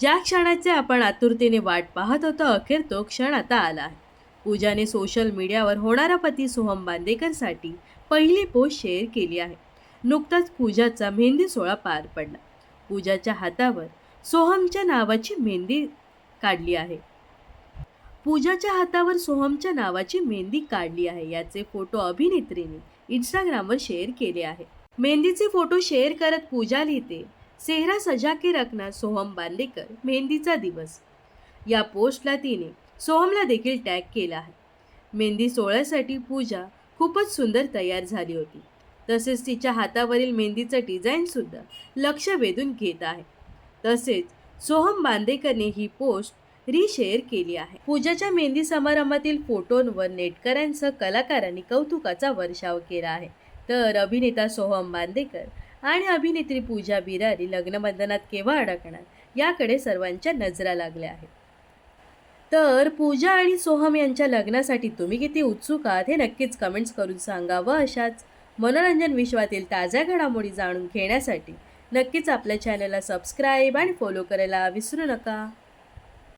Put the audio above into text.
ज्या क्षणाचे आपण आतुरतेने वाट पाहत होतो अखेर तो क्षण आता आला आहे. पूजाने सोशल मीडियावर होणारा पती सोहम बांदेकरसाठी पहिली पोस्ट शेअर केली आहे. नुकताच पूजाचा मेहंदी सोहळा पार पडला. पूजाच्या हातावर सोहमच्या नावाची मेहंदी काढली आहे. पूजाच्या हातावर सोहमच्या नावाची मेहंदी काढली आहे. याचे फोटो अभिनेत्रीने इंस्टाग्रामवर शेअर केले आहे. मेहंदीचे फोटो शेअर करत पूजा लिहिते सेहरा सजा के रखना सोहम बांदेकर मेहंदीचा दिवस. या पोस्टला तिने सोहमला देखील टॅग केला आहे. मेहंदी सोहळ्यासाठी पूजा खूपच सुंदर तयार झाली होती. तसेच तिच्या हातावरील मेहंदीचं डिझाईनसुद्धा लक्ष वेधून घेत आहे. तसेच सोहम बांदेकरने ही पोस्ट रिशेअर केली आहे. पूजाच्या मेहंदी समारंभातील फोटोंवर नेटकऱ्यांसह कलाकारांनी कौतुकाचा वर्षाव केला आहे. तर अभिनेता सोहम बांदेकर आणि अभिनेत्री पूजा बिरारी लग्नबंधनात केव्हा अडकणार याकडे सर्वांच्या नजरा लागल्या आहेत. तर पूजा आणि सोहम यांच्या लग्नासाठी तुम्ही किती उत्सुक आहात हे नक्कीच कमेंट्स करून सांगा व अशाच मनोरंजन विश्वातील ताज्या घडामोडी जाणून घेण्यासाठी नक्कीच आपल्या चॅनलला सबस्क्राईब आणि फॉलो करायला विसरू नका.